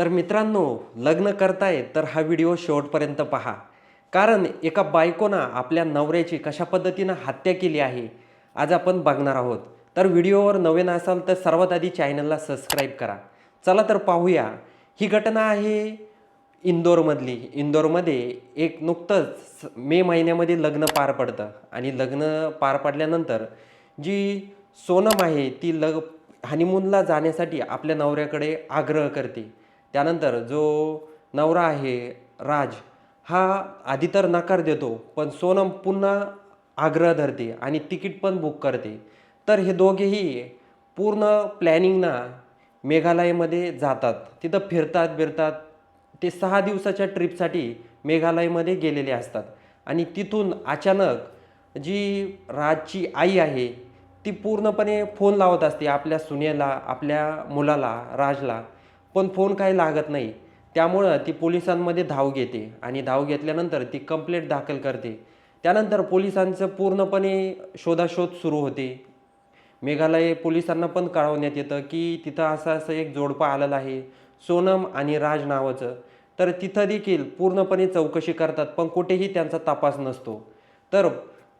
तर मित्रांनो लग्न करताय तर हा व्हिडिओ शेवटपर्यंत पहा. कारण एका बायकोनं आपल्या नवऱ्याची कशा पद्धतीनं हत्या केली आहे आज आपण बघणार आहोत. तर व्हिडिओवर नवीन असाल तर सर्वात आधी चॅनलला सबस्क्राईब करा. चला तर पाहूया. ही घटना आहे इंदोरमधली. इंदोरमध्ये एक नुकतंच मे महिन्यामध्ये लग्न पार पडतं. आणि लग्न पार पडल्यानंतर जी सोनम आहे ती लग हनीमूनला जाण्यासाठी आपल्या नवऱ्याकडे आग्रह करते. त्यानंतर जो नवरा आहे राज हा आधी तर नकार देतो पण सोनम पुन्हा आग्रह धरते आणि तिकीट पण बुक करते. तर हे दोघेही पूर्ण प्लॅनिंगना मेघालयमध्ये जातात. तिथं फिरतात बिरतात. ते सहा दिवसाच्या ट्रिपसाठी मेघालयमध्ये गेलेले असतात. आणि तिथून अचानक जी राजची आई आहे ती पूर्णपणे फोन लावत असते आपल्या सुनेला आपल्या मुलाला राजला. पण फोन काही लागत नाही. त्यामुळं ती पोलिसांमध्ये धाव घेते आणि धाव घेतल्यानंतर ती कंप्लेंट दाखल करते. त्यानंतर पोलिसांचं पूर्णपणे शोधाशोध सुरू होते. मेघालय पोलिसांना पण कळवण्यात येतं की तिथं असं असं एक जोडपं आलेलं आहे सोनम आणि राज नावाचं. तर तिथं देखील पूर्णपणे चौकशी करतात पण कुठेही त्यांचा तपास नसतो. तर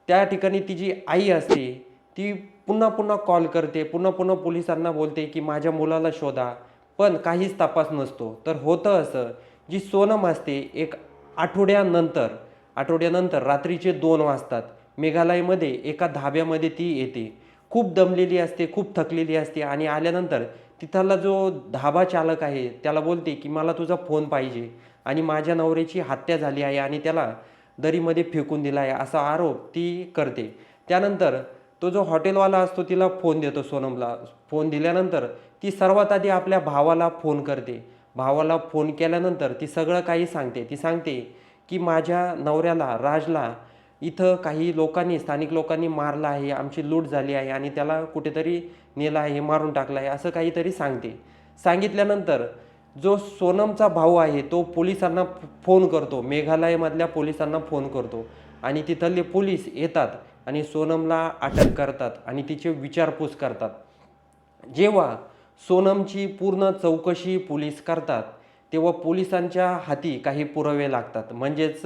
त्या ठिकाणी ती जी आई असते ती पुन्हा पुन्हा कॉल करते पुन्हा पुन्हा पोलिसांना बोलते की माझ्या मुलाला शोधा पण काहीच तपास नसतो. तर होतं असं जी सोनम असते एक आठवड्यानंतर आठवड्यानंतर रात्रीचे दोन वाजतात. मेघालयमध्ये एका धाब्यामध्ये ती येते. खूप दमलेली असते खूप थकलेली असते आणि आल्यानंतर तिथला जो धाबा चालक आहे त्याला बोलते की मला तुझा फोन पाहिजे. आणि माझ्या नवऱ्याची हत्या झाली आहे आणि त्याला दरीमध्ये फेकून दिला आहे असा आरोप ती करते. त्यानंतर तो जो हॉटेलवाला असतो तिला फोन देतो सोनमला. फोन दिल्यानंतर ती सर्वात आधी आपल्या भावाला फोन करते. भावाला फोन केल्यानंतर ती सगळं काही सांगते. ती सांगते की माझ्या नवऱ्याला राजला इथं काही लोकांनी स्थानिक लोकांनी मारलं आहे आमची लूट झाली आहे आणि त्याला कुठेतरी नेलं आहे मारून टाकलं आहे असं काहीतरी सांगते. सांगितल्यानंतर जो सोनमचा भाऊ आहे तो पोलिसांना फोन करतो. मेघालयमधल्या पोलिसांना फोन करतो आणि तिथले पोलीस येतात आणि सोनमला अटक करतात आणि तिचे विचारपूस करतात. जेव्हा सोनमची पूर्ण चौकशी पोलीस करतात. तेव्हा पोलिसांच्या हाती काही पुरावे लागतात. म्हणजेच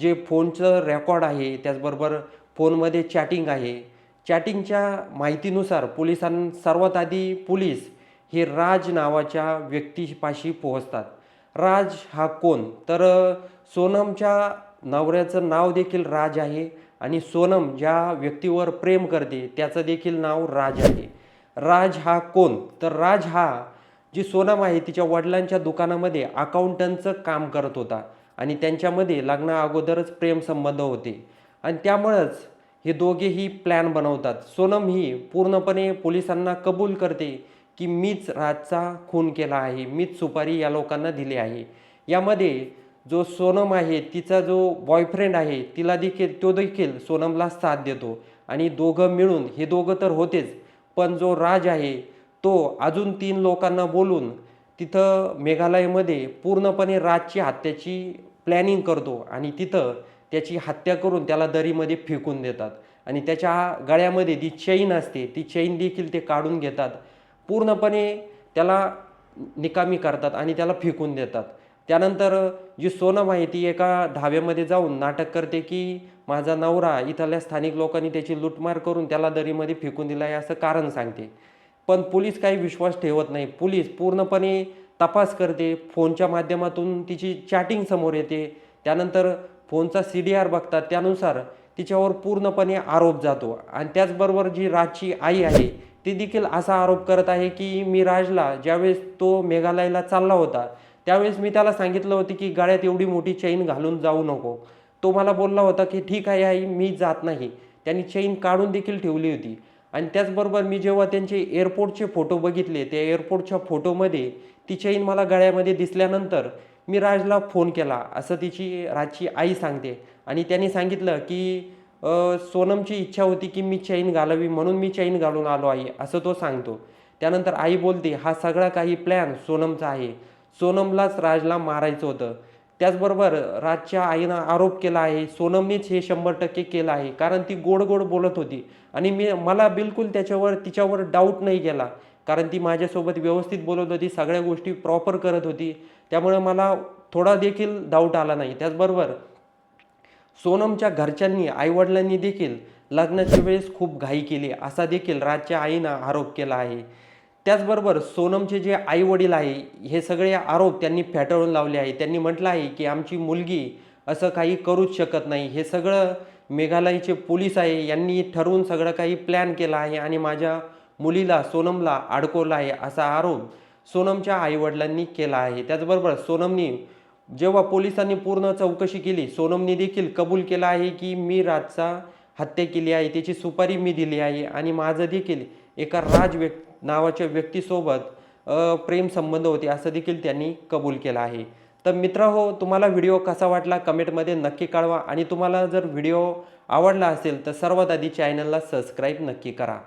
जे फोनचं रेकॉर्ड आहे त्याचबरोबर फोनमध्ये चॅटिंग आहे. चॅटिंगच्या माहितीनुसार पोलिसां सर्वात आधी पोलीस हे राज नावाच्या व्यक्तीपाशी पोहोचतात. राज हा कोण? तर सोनमच्या नवऱ्याचं नाव देखील राज आहे आणि सोनम ज्या व्यक्तीवर प्रेम करते त्याचं देखील नाव राज आहे. राज हा कोण? तर राज हा जी सोनम आहे तिच्या वडिलांच्या दुकानामध्ये अकाउंटंटचं काम करत होता. आणि त्यांच्यामध्ये लग्ना अगोदरच प्रेमसंबंध होते. आणि त्यामुळंच हे दोघेही प्लॅन बनवतात. सोनम ही पूर्णपणे पोलिसांना कबूल करते की मीच राजचा खून केला आहे मीच सुपारी या लोकांना दिली आहे. यामध्ये जो सोनम आहे तिचा जो बॉयफ्रेंड आहे तिला देखील तो देखील सोनमला साथ देतो. आणि दोघं मिळून हे दोघं तर होतेच पण जो राज आहे तो अजून तीन लोकांना बोलून तिथं मेघालयमध्ये पूर्णपणे राजची हत्याची प्लॅनिंग करतो आणि तिथं त्याची हत्या करून त्याला दरीमध्ये फेकून देतात. आणि त्याच्या गळ्यामध्ये जी चैन असते ती चैन देखील ते काढून घेतात. पूर्णपणे त्याला निकामी करतात आणि त्याला फेकून देतात. त्यानंतर जी सोनं माहिती ती एका ढाब्यामध्ये जाऊन नाटक करते की माझा नवरा इथल्या स्थानिक लोकांनी त्याची लूटमार करून त्याला दरीमध्ये फेकून दिला आहे असं कारण सांगते. पण पोलीस काही विश्वास ठेवत नाही. पोलीस पूर्णपणे तपास करते. फोनच्या माध्यमातून तिची चॅटिंग समोर येते. त्यानंतर फोनचा सी डी आर बघतात. त्यानुसार तिच्यावर पूर्णपणे आरोप जातो. आणि त्याचबरोबर जी राजची आई आहे ती देखील असा आरोप करत आहे की मी राजला ज्यावेळेस तो मेघालयला चालला होता त्यावेळेस मी त्याला सांगितलं होतं की गाड्यात एवढी मोठी चैन घालून जाऊ नको. तो मला बोलला होता की ठीक आहे आई मी जात नाही. त्यांनी चैन काढून देखील ठेवली होती. आणि त्याचबरोबर मी जेव्हा त्यांचे एअरपोर्टचे फोटो बघितले त्या एअरपोर्टच्या फोटोमध्ये ती चैन मला गळ्यामध्ये दिसल्यानंतर मी राजला फोन केला. असं तिची राजची आई सांगते. आणि त्यांनी सांगितलं की सोनमची इच्छा होती की मी चैन घालावी म्हणून मी चैन घालून आलो आहे असं तो सांगतो. त्यानंतर आई बोलते हा सगळा काही प्लॅन सोनमचा आहे. सोनमलाच राजला मारायचं होतं. त्याचबरोबर राजच्या आईनं आरोप केला आहे सोनमनीच हे शंभर टक्के केलं आहे कारण ती गोड गोड बोलत होती. आणि मी मला बिलकुल त्याच्यावर तिच्यावर डाऊट नाही गेला कारण ती माझ्यासोबत व्यवस्थित बोलत होती सगळ्या गोष्टी प्रॉपर करत होती. त्यामुळे मला थोडा देखील डाऊट आला नाही. त्याचबरोबर सोनमच्या घरच्यांनी आईवडिलांनी देखील लग्नाच्या वेळेस खूप घाई केली असा देखील राजच्या आईनं आरोप केला आहे. त्याचबरोबर सोनमचे जे आई वडील आहे हे सगळे आरोप त्यांनी फेटाळून लावले आहे. त्यांनी म्हटलं आहे की आमची मुलगी असं काही करूच शकत नाही. हे सगळं मेघालयचे पोलीस आहे. यांनी ठरवून सगळं काही प्लॅन केला आहे आणि माझ्या मुलीला सोनमला अडकवलं आहे असा आरोप सोनमच्या आईवडिलांनी केला आहे. त्याचबरोबर सोनमनी जेव्हा पोलिसांनी पूर्ण चौकशी केली सोनमनी देखील कबूल केला आहे की मी राजचा हत्या केली आहे. त्याची सुपारी मी दिली आहे आणि माझं देखील एका राज व्यक् नावाच्या व्यक्तीसोबत प्रेमसंबंध प्रेम संबंध होते असं देखील त्यांनी कबूल केलं आहे. तर मित्र हो तुम्हाला व्हिडिओ कसा वाटला कमेंटमध्ये नक्की कळवा आणि तुम्हाला जर व्हिडिओ आवडला असेल तर सर्वात आधी चॅनलला सबस्क्राईब नक्की करा.